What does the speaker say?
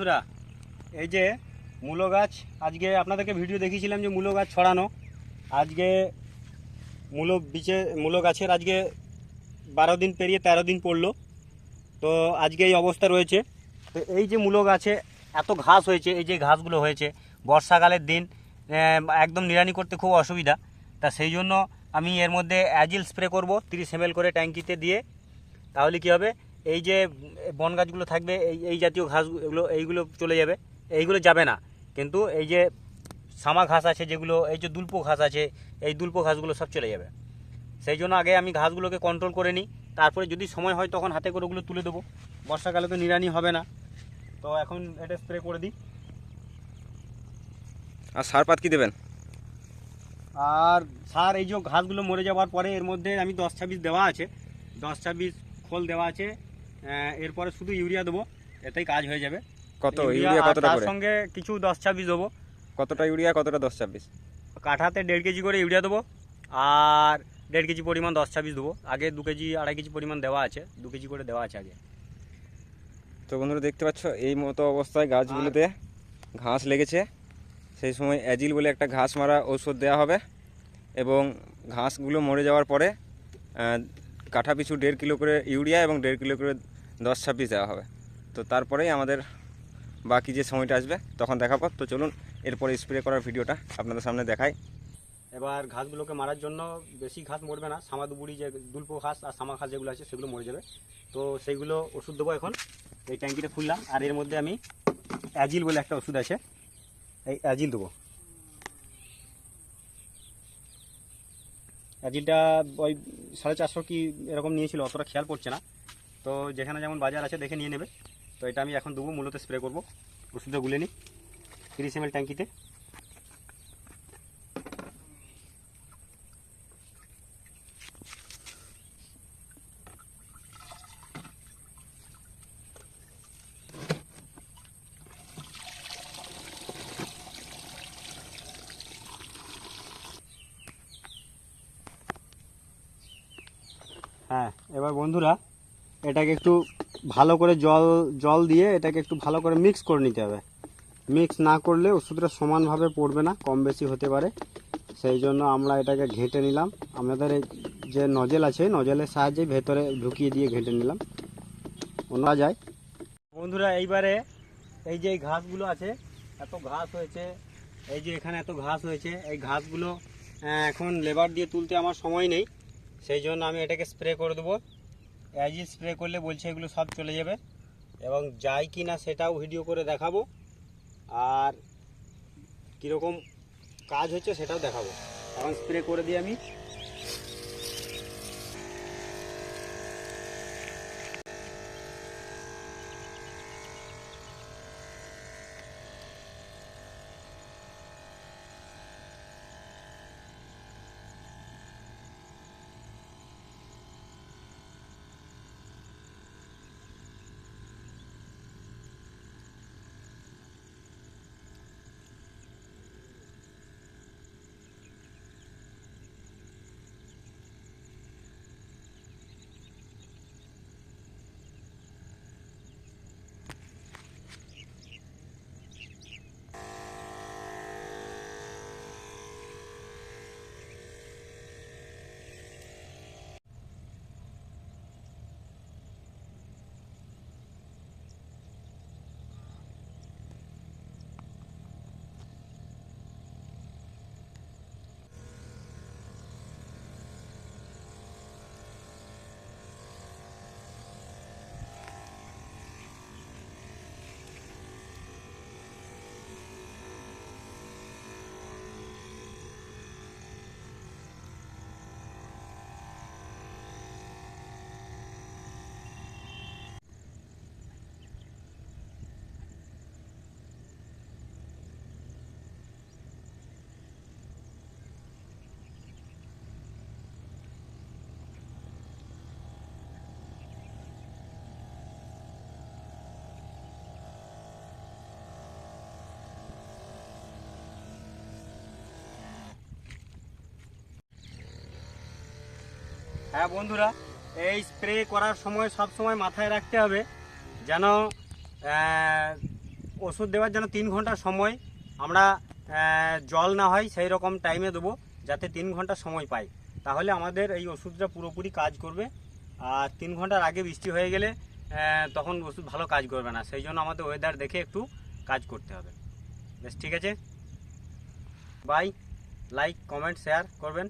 বন্ধুরা, এই যে মূলো গাছ, আজকে আপনাদেরকে ভিডিও দেখিয়েছিলাম যে মূলো গাছ ছড়ানো। আজকে মূলো বিচে, মূলো গাছের আজকে বারো দিন পেরিয়ে তেরো দিন পড়ল। তো আজকে এই অবস্থা রয়েছে। তো এই যে মূলো গাছে এত ঘাস হয়েছে, এই যে ঘাসগুলো হয়েছে, বর্ষাকালের দিন একদম নিড়ানি করতে খুব অসুবিধা। তা সেই জন্য আমি এর মধ্যে অ্যাজিল স্প্রে করব, তিরিশ এম করে ট্যাঙ্কিতে দিয়ে। তাহলে কি হবে? এই যে বন গাছগুলো থাকবে এই এই জাতীয় ঘাসগুলো এইগুলো চলে যাবে। এইগুলো যাবে না। কিন্তু এই যে সামা ঘাস আছে যেগুলো এই যে দুল্প ঘাস আছে এই দুল্প ঘাসগুলো সব চলে যাবে। সেই জন্য আগে আমি ঘাসগুলোকে কন্ট্রোল করে নিই। তারপরে যদি সময় হয় তখন হাতে করে ওগুলো তুলে দেবো। বর্ষাকালে তো নিড়ানি হবে না। তো এখন এটা স্প্রে করে দিই। আর সার পাত কি দেবেন? আর সার এই যে ঘাসগুলো মরে যাওয়ার পরে এর মধ্যে আমি দশ ছাব্বিশ দেওয়া আছে। দশ ছাব্বিশ খোল দেওয়া আছে। এরপরে শুধু ইউরিয়া দেবো এতেই কাজ হয়ে যাবে। কত? ইউরিয়া কতটা তার সঙ্গে কিছু দশ ছাব্বিশ দেবো। কতটা ইউরিয়া কতটা দশ ছাব্বিশ? কাঠাতে দেড় কেজি করে ইউরিয়া দেবো আর দেড় কেজি পরিমাণ দশ ছাব্বিশ দেবো। আগে দু কেজি আড়াই কেজি পরিমাণ দেওয়া আছে দু কেজি করে দেওয়া আছে আগে। তো বন্ধুরা দেখতে পাচ্ছ এই মতো অবস্থায় গাছগুলোতে ঘাস লেগেছে। সেই সময় অ্যাজিল বলে একটা ঘাস মারা ঔষধ দেওয়া হবে এবং ঘাসগুলো মরে যাওয়ার পরে কাঠা পিছু দেড় কিলো করে ইউরিয়া এবং দেড় কিলো করে দশ ছাব্বিশ দেওয়া হবে। তো তারপরেই আমাদের বাকি যে সময়টা আসবে, তখন দেখাবো। তো চলুন, এরপরে স্প্রে করার ভিডিওটা আপনাদের সামনে দেখাই। এবার ঘাসগুলোকে মারার জন্য বেশি ঘাস মরবে না। সামাদুবুড়ি যে দুল্প ঘাস আর সামা ঘাস যেগুলো আছে, সেগুলো মরে যাবে। তো সেইগুলো ওষুধ দেবো এখন। এই ট্যাঙ্কিটা খুললাম। আর এর মধ্যে আমি অ্যাজিল বলে একটা ওষুধ আছে। এই অ্যাজিল দেবো। অ্যাজিলটা ওই সাড়ে চারশো কি এরকম নিয়েছিল, অতটা খেয়াল পড়ছে না। তো যেখানে যেমন বাজার আছে দেখে নিয়ে নেবে। তো এটা আমি এখন দেবো মূলত স্প্রে করব। ওষুধটা গুলে নিই। তিরিশ এম ট্যাঙ্কিতে। হ্যাঁ এবার বন্ধুরা এটাকে একটু ভালো করে জল জল দিয়ে এটাকে একটু ভালো করে মিক্স করে নিতে হবে। মিক্স না করলে ওষুধটা সমানভাবে পড়বে না, কম বেশি হতে পারে। সেই জন্য আমরা এটাকে ঘেঁটে নিলাম। আমাদের যে নজেল আছে নজেলের সাহায্যে ভেতরে ঢুকিয়ে দিয়ে ঘেঁটে নিলাম। ওনা যায়। বন্ধুরা, এইবারে এই যে ঘাসগুলো আছে, এত ঘাস হয়েছে, এই যে এখানে এত ঘাস হয়েছে, এই ঘাসগুলো এখন লেবার দিয়ে তুলতে আমার সময় নেই। সেই জন্য আমি এটাকে স্প্রে করে দেবো। অ্যাজি স্প্রে করলে বলছে এগুলো সব চলে যাবে। এবং যায় কি না সেটাও ভিডিও করে দেখাবো। আর কীরকম কাজ হচ্ছে সেটাও দেখাবো। এখন স্প্রে করে দিই আমি। হ্যাঁ বন্ধুরা, এই স্প্রে করার সময় সব সময় মাথায় রাখতে হবে যেন ওষুধ দেওয়ার যেন তিন ঘণ্টা সময় আমরা জল না হয় সেই রকম টাইমে দেবো যাতে তিন ঘণ্টা সময় পাই। তাহলে আমাদের এই ওষুধটা পুরোপুরি কাজ করবে। আর তিন ঘণ্টার আগে বৃষ্টি হয়ে গেলে তখন ওষুধ ভালো কাজ করবে না। সেই জন্য আমাদের ওয়েদার দেখে একটু কাজ করতে হবে। বেশ, ঠিক আছে? বাই লাইক কমেন্ট শেয়ার করবেন।